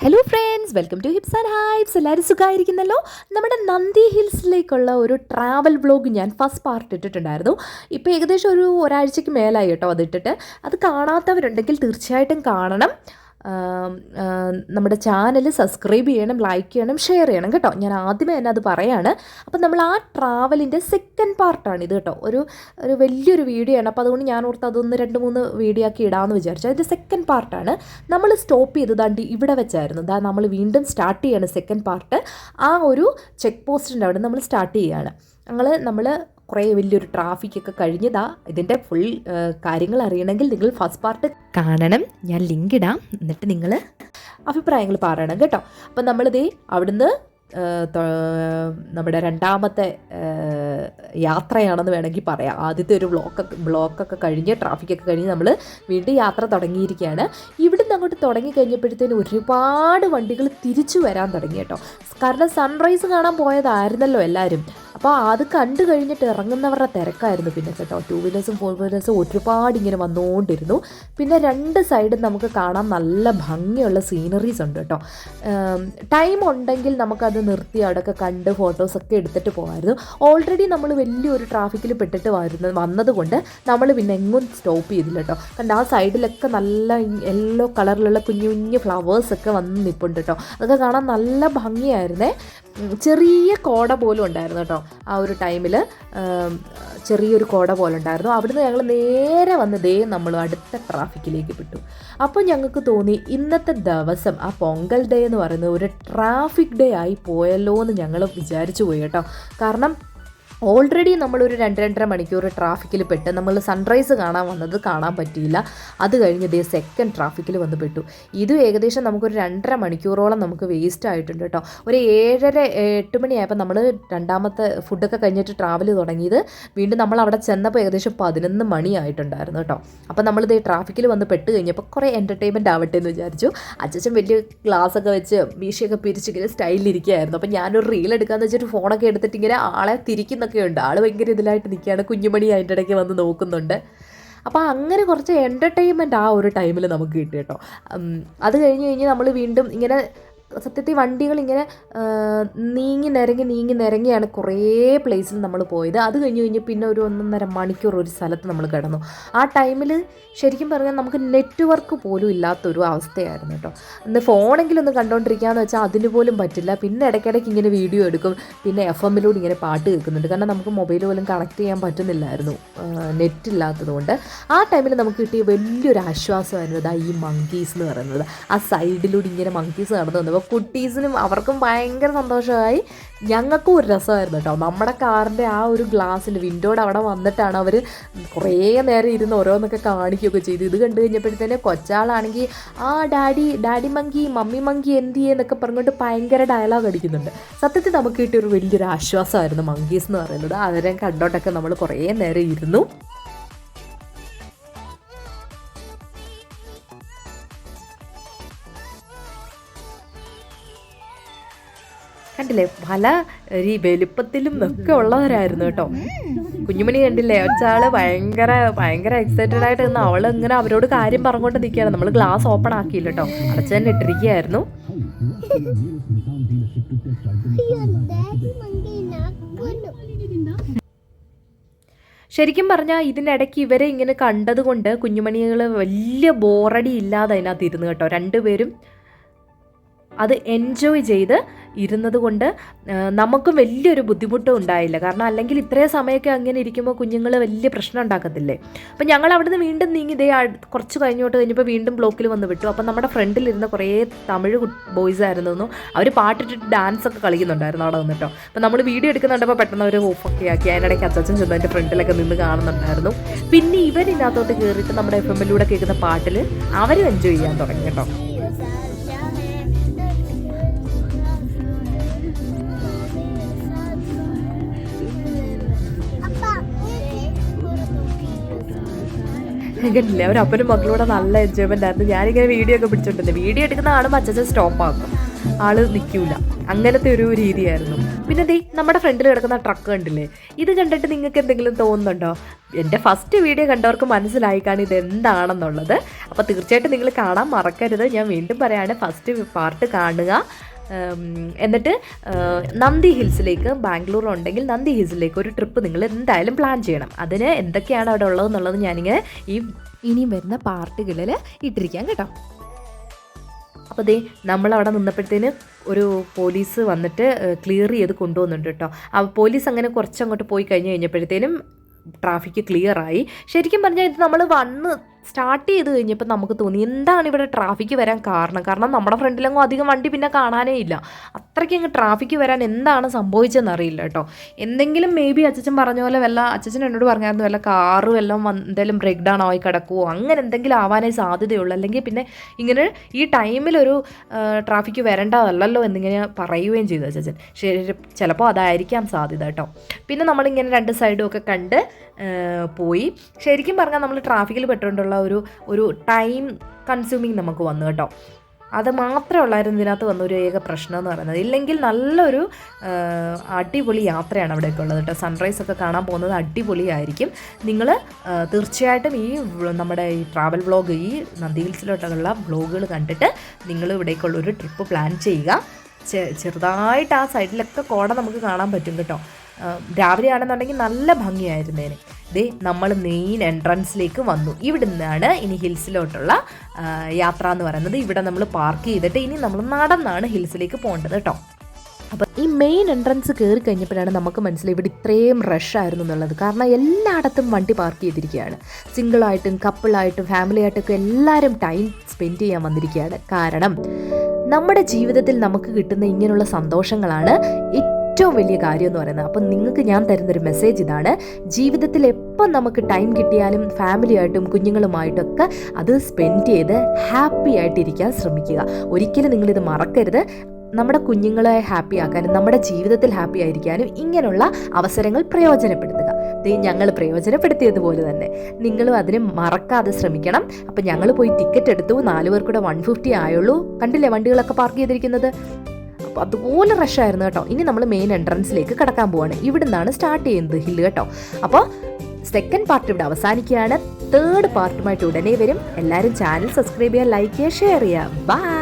Hello friends welcome to hips and hypes എല്ലാവരും സുഖമായിരിക്കുന്നല്ലോ? നമ്മുടെ നന്ദി ഹിൽസിലേക്കുള്ള ഒരു ട്രാവൽ വ്ലോഗ് ഞാൻ ഫസ്റ്റ് പാർട്ട് ഇട്ടിട്ടുണ്ടായിരുന്നു. ഇപ്പോൾ ഏകദേശം ഒരു ഒരാഴ്ചയ്ക്ക് മേലായി കേട്ടോ അതിട്ടിട്ട്. അത് കാണാത്തവരുണ്ടെങ്കിൽ തീർച്ചയായിട്ടും കാണണം. നമ്മുടെ ചാനൽ സബ്സ്ക്രൈബ് ചെയ്യണം ലൈക്ക് ചെയ്യണം ഷെയർ ചെയ്യണം കേട്ടോ. ഞാൻ ആദ്യമേ തന്നെ അത് പറയാണ്. അപ്പം നമ്മൾ ആ ട്രാവലിന്റെ സെക്കൻഡ് പാർട്ടാണ് ഇത് കേട്ടോ. ഒരു ഒരു വലിയൊരു വീഡിയോ ആണ്. അപ്പോൾ അതുകൊണ്ട് ഞാൻ ഓർത്ത് അതൊന്ന് രണ്ട് മൂന്ന് വീഡിയോ ആക്കി ഇടാമെന്ന് വിചാരിച്ചു. അതിന്റെ സെക്കൻഡ് പാർട്ടാണ് നമ്മൾ സ്റ്റോപ്പ് ചെയ്ത് ദാണ്ടി ഇവിടെ വെച്ചായിരുന്നു. ദാ നമ്മൾ വീണ്ടും സ്റ്റാർട്ട് ചെയ്യാണ് സെക്കൻഡ് പാർട്ട് ആ ഒരു ചെക്ക് പോസ്റ്റിന്റെ അവിടെ നമ്മൾ സ്റ്റാർട്ട് ചെയ്യുകയാണ് ഞങ്ങൾ നമ്മൾ കുറേ വലിയൊരു ട്രാഫിക് ഒക്കെ കഴിഞ്ഞതാ. ഇതിന്റെ ഫുൾ കാര്യങ്ങൾ അറിയണമെങ്കിൽ നിങ്ങൾ ഫസ്റ്റ് പാർട്ട് കാണണം. ഞാൻ ലിങ്ക് ഇടാം. എന്നിട്ട് നിങ്ങൾ അഭിപ്രായങ്ങൾ പറയണം കേട്ടോ. അപ്പം നമ്മളിതേ അവിടുന്ന് നമ്മുടെ രണ്ടാമത്തെ യാത്രയാണെന്ന് വേണമെങ്കിൽ പറയാം. ആദ്യത്തെ ഒരു ബ്ലോക്കൊക്കെ ബ്ലോക്കൊക്കെ കഴിഞ്ഞ് ട്രാഫിക്കൊക്കെ കഴിഞ്ഞ് നമ്മൾ വീണ്ടും യാത്ര തുടങ്ങിയിരിക്കുകയാണ്. ഇവിടുന്ന് അങ്ങോട്ട് തുടങ്ങി കഴിഞ്ഞപ്പോഴത്തേന് ഒരുപാട് വണ്ടികൾ തിരിച്ചു വരാൻ തുടങ്ങി കേട്ടോ. കാരണം സൺറൈസ് കാണാൻ പോയതായിരുന്നല്ലോ എല്ലാവരും. അപ്പോൾ അത് കണ്ടു കഴിഞ്ഞിട്ട് ഇറങ്ങുന്നവരുടെ തിരക്കായിരുന്നു പിന്നെ കേട്ടോ. ടൂ വീലേഴ്സും ഫോർ വീലേഴ്സും ഒരുപാട് ഇങ്ങനെ വന്നുകൊണ്ടിരുന്നു പിന്നെ രണ്ട് സൈഡും നമുക്ക് കാണാൻ നല്ല ഭംഗിയുള്ള സീനറീസ് ഉണ്ട് കേട്ടോ. ടൈം ഉണ്ടെങ്കിൽ നമുക്കത് നിർത്തി അവിടെയൊക്കെ കണ്ട് ഫോട്ടോസൊക്കെ എടുത്തിട്ട് പോകാമായിരുന്നു ഓൾറെഡി നമ്മൾ വലിയൊരു ട്രാഫിക്കിൽ പെട്ടിട്ട് വരുന്ന വന്നതുകൊണ്ട് നമ്മൾ പിന്നെ എങ്ങും സ്റ്റോപ്പ് ചെയ്തില്ല കേട്ടോ. കണ്ട് ആ സൈഡിലൊക്കെ നല്ല യെല്ലോ കളറിലുള്ള കുഞ്ഞു കുഞ്ഞു ഫ്ലവേഴ്സൊക്കെ വന്ന് നിൽപ്പുണ്ട് കേട്ടോ. അതൊക്കെ കാണാൻ നല്ല ഭംഗിയായിരുന്നേ. ചെറിയ കോട പോലും ഉണ്ടായിരുന്നു കേട്ടോ. ആ ഒരു ടൈമിൽ ചെറിയൊരു കോട പോലെ ഉണ്ടായിരുന്നു അവിടുന്ന് ഞങ്ങൾ നേരെ വന്ന് ദേ നമ്മൾ അടുത്ത ട്രാഫിക്കിലേക്ക് വിട്ടു. അപ്പോൾ ഞങ്ങൾക്ക് തോന്നി ഇന്നത്തെ ദിവസം ആ പൊങ്കൽ ഡേ എന്ന് പറയുന്നത് ഒരു ട്രാഫിക് ഡേ ആയി പോയല്ലോ എന്ന് ഞങ്ങൾ വിചാരിച്ചു പോയി കേട്ടോ. കാരണം ഓൾറെഡി നമ്മളൊരു രണ്ട് രണ്ടര മണിക്കൂർ ട്രാഫിക്കിൽ പെട്ട് നമ്മൾ സൺറൈസ് കാണാൻ വന്നത് കാണാൻ പറ്റിയില്ല. അത് കഴിഞ്ഞ് ദേ സെക്കൻഡ് ട്രാഫിക്കിൽ വന്ന് പെട്ടു. ഇത് ഏകദേശം നമുക്കൊരു രണ്ടര മണിക്കൂറോളം നമുക്ക് വേസ്റ്റ് ആയിട്ടുണ്ട് കേട്ടോ ഒരു ഏഴര എട്ട് മണിയായപ്പോൾ നമ്മൾ രണ്ടാമത്തെ ഫുഡൊക്കെ കഴിഞ്ഞിട്ട് ട്രാവൽ തുടങ്ങിയത് വീണ്ടും നമ്മൾ അവിടെ ചെന്നപ്പോൾ ഏകദേശം പതിനൊന്ന് മണിയായിട്ടുണ്ടായിരുന്നു കേട്ടോ അപ്പോൾ നമ്മളിത് ട്രാഫിക്കിൽ വന്ന് പെട്ട് കഴിഞ്ഞപ്പോൾ കുറേ എന്റർടൈൻമെന്റ് ആവട്ടെ എന്ന് വിചാരിച്ചു. അച്ഛൻ വലിയ ഗ്ലാസ്സൊക്കെ വെച്ച് മീശയൊക്കെ പിരിച്ചിങ്ങനെ സ്റ്റൈലിരിക്കുകയായിരുന്നു അപ്പോൾ ഞാനൊരു റീൽ എടുക്കാമെന്ന് വെച്ചിട്ട് ഫോണൊക്കെ എടുത്തിട്ട് ഇങ്ങനെ ആളെ തിരിക്കുന്നൊക്കെ ഉണ്ട്. ആൾ ഭയങ്കര ഇതിലായിട്ട് നിൽക്കുകയാണ് കുഞ്ഞുമണി അതിന്റെ ഇടയ്ക്ക് വന്ന് നോക്കുന്നുണ്ട്. അപ്പോൾ അങ്ങനെ കുറച്ച് എന്റർടൈൻമെന്റ് ആ ഒരു ടൈമിൽ നമുക്ക് കിട്ടി കേട്ടോ. അത് കഴിഞ്ഞ് കഴിഞ്ഞ് നമ്മൾ വീണ്ടും ഇങ്ങനെ സത്യത്തിൽ വണ്ടികൾ ഇങ്ങനെ നീങ്ങി നിരങ്ങി നീങ്ങി നിരങ്ങിയാണ് കുറേ പ്ലേസിൽ നമ്മൾ പോയത്. അത് കഴിഞ്ഞ് കഴിഞ്ഞ് പിന്നെ ഒരു ഒന്നൊന്നര മണിക്കൂർ ഒരു സ്ഥലത്ത് നമ്മൾ കിടന്നു. ആ ടൈമിൽ ശരിക്കും പറഞ്ഞാൽ നമുക്ക് നെറ്റ്വർക്ക് പോലും ഇല്ലാത്തൊരു അവസ്ഥയായിരുന്നു കേട്ടോ. ഇന്ന് ഫോണെങ്കിലും ഒന്ന് കണ്ടുകൊണ്ടിരിക്കുകയെന്ന് വെച്ചാൽ അതിന് പോലും പറ്റില്ല. പിന്നെ ഇടയ്ക്കിടയ്ക്ക് ഇങ്ങനെ വീഡിയോ എടുക്കും. പിന്നെ എഫ് എമ്മിലൂടെ ഇങ്ങനെ പാട്ട് കേൾക്കുന്നുണ്ട്. കാരണം നമുക്ക് മൊബൈൽ പോലും കണക്ട് ചെയ്യാൻ പറ്റുന്നില്ലായിരുന്നു. നെറ്റ് ഇല്ലാത്തതുകൊണ്ട്. ആ ടൈമിൽ നമുക്ക് കിട്ടിയ വലിയൊരു ആശ്വാസമായിരുന്നു അതാ ഈ മങ്കീസ് എന്ന് പറയുന്നത്. ആ സൈഡിലൂടെ ഇങ്ങനെ മങ്കീസ് നടന്നു വന്നപ്പോൾ കുട്ടീസിനും അവർക്കും ഭയങ്കര സന്തോഷമായി. ഞങ്ങൾക്കും ഒരു രസമായിരുന്നു കേട്ടോ. നമ്മുടെ കാറിന്റെ ആ ഒരു ഗ്ലാസ്സിൽ വിൻഡോയുടെ അവിടെ വന്നിട്ടാണ് അവർ കുറേ നേരം ഇരുന്ന് ഓരോന്നൊക്കെ കാണിക്കുകയൊക്കെ ചെയ്തു. ഇത് കണ്ടു കഴിഞ്ഞപ്പോഴത്തേന് കൊച്ചാളാണെങ്കിൽ ആ daddy daddy monkey mummy monkey എന്ത് എന്നൊക്കെ പറഞ്ഞുകൊണ്ട് ഭയങ്കര ഡയലോഗ് അടിക്കുന്നുണ്ട്. സത്യത്തിൽ നമുക്ക് കിട്ടിയൊരു വലിയൊരു ആശ്വാസമായിരുന്നു മങ്കീസ് എന്ന് പറയുന്നത്. അവരെ കണ്ടോട്ടൊക്കെ നമ്മൾ കുറേ നേരം ഇരുന്നു. കണ്ടില്ലേ? പല ഈ വലുപ്പത്തിലും ഒക്കെ ഉള്ളവരായിരുന്നു കേട്ടോ. കുഞ്ഞുമണി കണ്ടില്ലേ? ഒച്ചാൾ ഭയങ്കര ഭയങ്കര എക്സൈറ്റഡ് ആയിട്ട് നിന്ന് അവൾ ഇങ്ങനെ അവരോട് കാര്യം പറഞ്ഞുകൊണ്ട് നിൽക്കുകയാണ് നമ്മൾ ഗ്ലാസ് ഓപ്പൺ ആക്കിയില്ല കേട്ടോ. അടച്ചു തന്നെ ഇട്ടിരിക്കുകയായിരുന്നു. ശരിക്കും പറഞ്ഞാൽ ഇതിനിടയ്ക്ക് ഇവരെ ഇങ്ങനെ കണ്ടതുകൊണ്ട് കുഞ്ഞുമണികൾ വലിയ ബോറടി ഇല്ലാതെ അതിനകത്ത് ഇരുന്ന് കേട്ടോ. രണ്ടുപേരും അത് എൻജോയ് ചെയ്ത് ഇരുന്നത് കൊണ്ട് നമുക്കും വലിയൊരു ബുദ്ധിമുട്ടും ഉണ്ടായില്ല. കാരണം അല്ലെങ്കിൽ ഇത്രയും സമയമൊക്കെ അങ്ങനെ ഇരിക്കുമ്പോൾ കുഞ്ഞുങ്ങൾ വലിയ പ്രശ്നം ഉണ്ടാക്കത്തില്ലേ? അപ്പം ഞങ്ങൾ അവിടുന്ന് വീണ്ടും നീങ്ങി ഇതേ കുറച്ച് കഴിഞ്ഞോട്ട് കഴിഞ്ഞപ്പോൾ വീണ്ടും ബ്ലോക്കിൽ വന്ന് വിട്ടു. അപ്പം നമ്മുടെ ഫ്രണ്ടിലിരുന്ന കുറേ തമിഴ് ബോയ്സ് ആയിരുന്നു അവർ പാട്ടിട്ടിട്ട് ഡാൻസ് ഒക്കെ കളിക്കുന്നുണ്ടായിരുന്നു അവിടെ നിന്നിട്ടോ. അപ്പം നമ്മൾ വീഡിയോ എടുക്കുന്നുണ്ടപ്പോൾ പെട്ടെന്ന് അവർ ഓഫൊക്കെ ആക്കി. അതിനിടയ്ക്ക് അച്ഛൻ ചെന്ന് എന്റെ ഫ്രണ്ടിലൊക്കെ നിന്ന് കാണുന്നുണ്ടായിരുന്നു. പിന്നെ ഇവരില്ലാത്തോട്ട് കയറിയിട്ട് നമ്മുടെ എഫ് എമ്മിലൂടെ കേൾക്കുന്ന പാട്ടിൽ അവരും എൻജോയ് ചെയ്യാൻ തുടങ്ങി കേട്ടോ. കണ്ടില്ലേ അവർ അപ്പനും മക്കളൂടെ നല്ല എൻജോയ്മെന്റ് ആയിരുന്നു. ഞാനിങ്ങനെ വീഡിയോ ഒക്കെ പിടിച്ചോണ്ടിരുന്നത് വീഡിയോ എടുക്കുന്ന ആളും അച്ഛൻ സ്റ്റോപ്പ് ആക്കും. ആൾ നിൽക്കൂല അങ്ങനത്തെ ഒരു രീതിയായിരുന്നു. പിന്നെ ദേ നമ്മുടെ ഫ്രണ്ടിൽ കിടക്കുന്ന ട്രക്ക് കണ്ടില്ലേ? ഇത് കണ്ടിട്ട് നിങ്ങൾക്ക് എന്തെങ്കിലും തോന്നുന്നുണ്ടോ? എന്റെ ഫസ്റ്റ് വീഡിയോ കണ്ടവർക്ക് മനസ്സിലായി കാണും ഇത് എന്താണെന്നുള്ളത്. അപ്പോൾ തീർച്ചയായിട്ടും നിങ്ങൾ കാണാൻ മറക്കരുത്. ഞാൻ വീണ്ടും പറയാണ് ഫസ്റ്റ് പാർട്ട് കാണുക. എന്നിട്ട് നന്ദി ഹിൽസിലേക്ക് ബാംഗ്ലൂർ ഉണ്ടെങ്കിൽ നന്ദി ഹിൽസിലേക്ക് ഒരു ട്രിപ്പ് നിങ്ങൾ എന്തായാലും പ്ലാൻ ചെയ്യണം. അതിന് എന്തൊക്കെയാണ് അവിടെ ഉള്ളതെന്നുള്ളത് ഞാനിങ്ങനെ ഈ ഇനിയും വരുന്ന പാർട്ടുകളിൽ ഇട്ടിരിക്കാം കേട്ടോ. അപ്പോൾ ദേ നമ്മളവിടെ നിന്നപ്പോഴത്തേന് ഒരു പോലീസ് വന്നിട്ട് ക്ലിയർ ചെയ്ത് കൊണ്ടുവന്നുണ്ട് കേട്ടോ. ആ പോലീസ് അങ്ങനെ കുറച്ചങ്ങോട്ട് പോയി കഴിഞ്ഞ് കഴിഞ്ഞപ്പോഴത്തേനും ട്രാഫിക് ക്ലിയർ ആയി. ശരിക്കും പറഞ്ഞാൽ ഇത് നമ്മൾ വന്ന് സ്റ്റാർട്ട് ചെയ്ത് കഴിഞ്ഞപ്പോൾ നമുക്ക് തോന്നി എന്താണ് ഇവിടെ ട്രാഫിക്ക് വരാൻ കാരണം? കാരണം നമ്മുടെ ഫ്രണ്ടിലെങ്ങും അധികം വണ്ടി പിന്നെ കാണാനേ ഇല്ല. അത്രയ്ക്ക് അങ്ങ് ട്രാഫിക്ക് വരാൻ എന്താണ് സംഭവിച്ചതെന്ന് അറിയില്ല കേട്ടോ. എന്തെങ്കിലും മേ ബി അച്ഛൻ പറഞ്ഞ പോലെ വല്ല അച്ഛൻ എന്നോട് പറഞ്ഞായിരുന്നു വല്ല കാറ് വല്ലതും എന്തെങ്കിലും ബ്രേക്ക് ഡൗൺ ആയി കിടക്കുമോ അങ്ങനെ എന്തെങ്കിലും ആവാനേ സാധ്യതയുള്ളൂ. അല്ലെങ്കിൽ പിന്നെ ഇങ്ങനെ ഈ ടൈമിലൊരു ട്രാഫിക്ക് വരേണ്ടതല്ലല്ലോ എന്നിങ്ങനെ പറയുകയും ചെയ്തു അച്ഛൻ. ശരി ചിലപ്പോൾ അതായിരിക്കാം സാധ്യത കേട്ടോ. പിന്നെ നമ്മളിങ്ങനെ രണ്ട് സൈഡും ഒക്കെ കണ്ട് പോയി. ശരിക്കും പറഞ്ഞാൽ നമ്മൾ ട്രാഫിക്കിൽ പെട്ടുകൊണ്ടുള്ള ഒരു ഒരു ടൈം കൺസ്യൂമിങ് നമുക്ക് വന്നു കേട്ടോ. അത് മാത്രമേ ഉള്ളായിരുന്നു ഇതിനകത്ത് വന്ന ഒരു ഏക പ്രശ്നം എന്ന് പറയുന്നത്. ഇല്ലെങ്കിൽ നല്ലൊരു അടിപൊളി യാത്രയാണ് അവിടെയൊക്കെ ഉള്ളത് കേട്ടോ. സൺറൈസ് ഒക്കെ കാണാൻ പോകുന്നത് അടിപൊളിയായിരിക്കും. നിങ്ങൾ തീർച്ചയായിട്ടും ഈ നമ്മുടെ ഈ ട്രാവൽ വ്ളോഗ് ഈ നന്ദി ഹിൽസിലോട്ടുള്ള വ്ളോഗുകൾ കണ്ടിട്ട് നിങ്ങൾ ഇവിടേക്കുള്ള ഒരു ട്രിപ്പ് പ്ലാൻ ചെയ്യുക. ചെറുതായിട്ട് ആ സൈഡിലൊക്കെ കോട നമുക്ക് കാണാൻ പറ്റും കേട്ടോ. രാവിലെ ആണെന്നുണ്ടെങ്കിൽ നല്ല ഭംഗിയായിരുന്നേനെ ദേ നമ്മൾ മെയിൻ എൻട്രൻസിലേക്ക് വന്നു. ഇവിടെ നിന്നാണ് ഇനി ഹിൽസിലോട്ടുള്ള യാത്ര എന്ന് പറയുന്നത്. ഇവിടെ നമ്മൾ പാർക്ക് ചെയ്തിട്ട് ഇനി നമ്മൾ നടന്നാണ് ഹിൽസിലേക്ക് പോകേണ്ടത് കേട്ടോ. അപ്പോൾ ഈ മെയിൻ എൻട്രൻസ് കയറി കഴിഞ്ഞപ്പോഴാണ് നമുക്ക് മനസ്സിലായി ഇവിടെ ഇത്രയും റഷ് ആയിരുന്നു എന്നുള്ളത്. കാരണം എല്ലായിടത്തും വണ്ടി പാർക്ക് ചെയ്തിരിക്കുകയാണ്. സിംഗിളായിട്ടും കപ്പിളായിട്ടും ഫാമിലി ആയിട്ടൊക്കെ എല്ലാവരും ടൈം സ്പെൻഡ് ചെയ്യാൻ വന്നിരിക്കുകയാണ്. കാരണം നമ്മുടെ ജീവിതത്തിൽ നമുക്ക് കിട്ടുന്ന ഇങ്ങനെയുള്ള സന്തോഷങ്ങളാണ് ഏറ്റവും വലിയ കാര്യം എന്ന് പറയുന്നത്. അപ്പം നിങ്ങൾക്ക് ഞാൻ തരുന്നൊരു മെസ്സേജ് ഇതാണ്. ജീവിതത്തിൽ എപ്പം നമുക്ക് ടൈം കിട്ടിയാലും ഫാമിലിയായിട്ടും കുഞ്ഞുങ്ങളുമായിട്ടൊക്കെ അത് സ്പെൻഡ് ചെയ്ത് ഹാപ്പി ആയിട്ടിരിക്കാൻ ശ്രമിക്കുക. ഒരിക്കലും നിങ്ങളിത് മറക്കരുത്. നമ്മുടെ കുഞ്ഞുങ്ങളെ ഹാപ്പി ആക്കാനും നമ്മുടെ ജീവിതത്തിൽ ഹാപ്പി ആയിരിക്കാനും ഇങ്ങനെയുള്ള അവസരങ്ങൾ പ്രയോജനപ്പെടുത്തുക. ദേ ഞങ്ങൾ പ്രയോജനപ്പെടുത്തിയതുപോലെ തന്നെ. നിങ്ങളും അതിന് മറക്കാതെ ശ്രമിക്കണം. അപ്പം ഞങ്ങൾ പോയി ടിക്കറ്റ് എടുത്തു. നാല് പേർക്കൂടെ വൺ ഫിഫ്റ്റി ആയുള്ളൂ. കണ്ടില്ലേ വണ്ടികളൊക്കെ പാർക്ക് ചെയ്തിരിക്കുന്നത്? അപ്പോൾ അതുപോലെ റഷായിരുന്നു കേട്ടോ. ഇനി നമ്മൾ മെയിൻ എൻട്രൻസിലേക്ക് കടക്കാൻ പോവാണ്. ഇവിടുന്നാണ് സ്റ്റാർട്ട് ചെയ്യുന്നത് ഹില്ല് കേട്ടോ. അപ്പോൾ സെക്കൻഡ് പാർട്ട് ഇവിടെ അവസാനിക്കുകയാണ്. തേർഡ് പാർട്ടുമായിട്ട് ഉടനെ വരും. എല്ലാവരും ചാനൽ സബ്സ്ക്രൈബ് ചെയ്യുക ലൈക്ക് ചെയ്യുക ഷെയർ ചെയ്യുക. ബൈ